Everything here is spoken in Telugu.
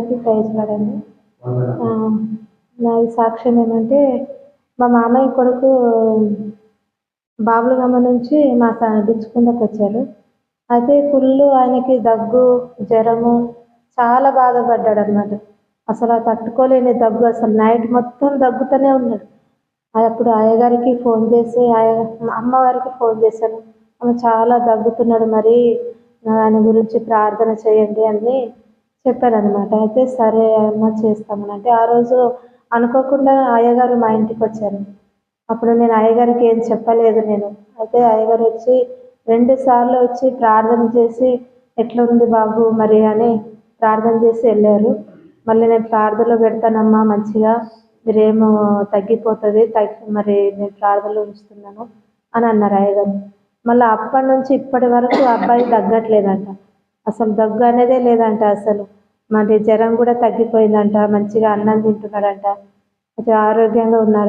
అందరికీ ప్రైజ్ పడండి నాది సాక్ష్యం ఏమంటే మా మామయ్య కొడుకు బాబులగమ్మ నుంచి మా డిచ్చుకుందకు వచ్చారు అయితే ఫుల్ ఆయనకి దగ్గు జ్వరము చాలా బాధపడ్డాడు అనమాట అసలు ఆ తట్టుకోలేని దగ్గు అసలు నైట్ మొత్తం దగ్గుతూనే ఉన్నాడు. అప్పుడు అయ్యగారికి ఫోన్ చేసి అయ్య అమ్మవారికి ఫోన్ చేశాను. ఆమె చాలా దగ్గుతున్నాడు మరి ఆయన గురించి ప్రార్థన చేయండి అని చెప్పారనమాట అనమాట అయితే సరే అమ్మ చేస్తామని. అంటే ఆ రోజు అనుకోకుండా అయ్యగారు మా ఇంటికి వచ్చారు. అప్పుడు నేను అయ్యగారికి ఏం చెప్పలేదు నేను. అయితే అయ్యగారు వచ్చి రెండు సార్లు వచ్చి ప్రార్థన చేసి ఎట్లుంది బాబు మరి అని ప్రార్థన చేసి వెళ్ళారు. మళ్ళీ నేను ప్రార్థనలో పెడతానమ్మా మంచిగా మీరేమో తగ్గిపోతుంది తగ్గి మరి నేను ప్రార్థనలో ఉంచుతున్నాను అని అన్నారు అయ్యగారు. మళ్ళీ అప్పటి నుంచి ఇప్పటి వరకు అబ్బాయి తగ్గట్లేదంట. అసలు దగ్గు అనేదే లేదంట అసలు. మరి జ్వరం కూడా తగ్గిపోయిందంట మంచిగా అన్నం తింటున్నాడంట కొంచెం ఆరోగ్యంగా ఉన్నారు.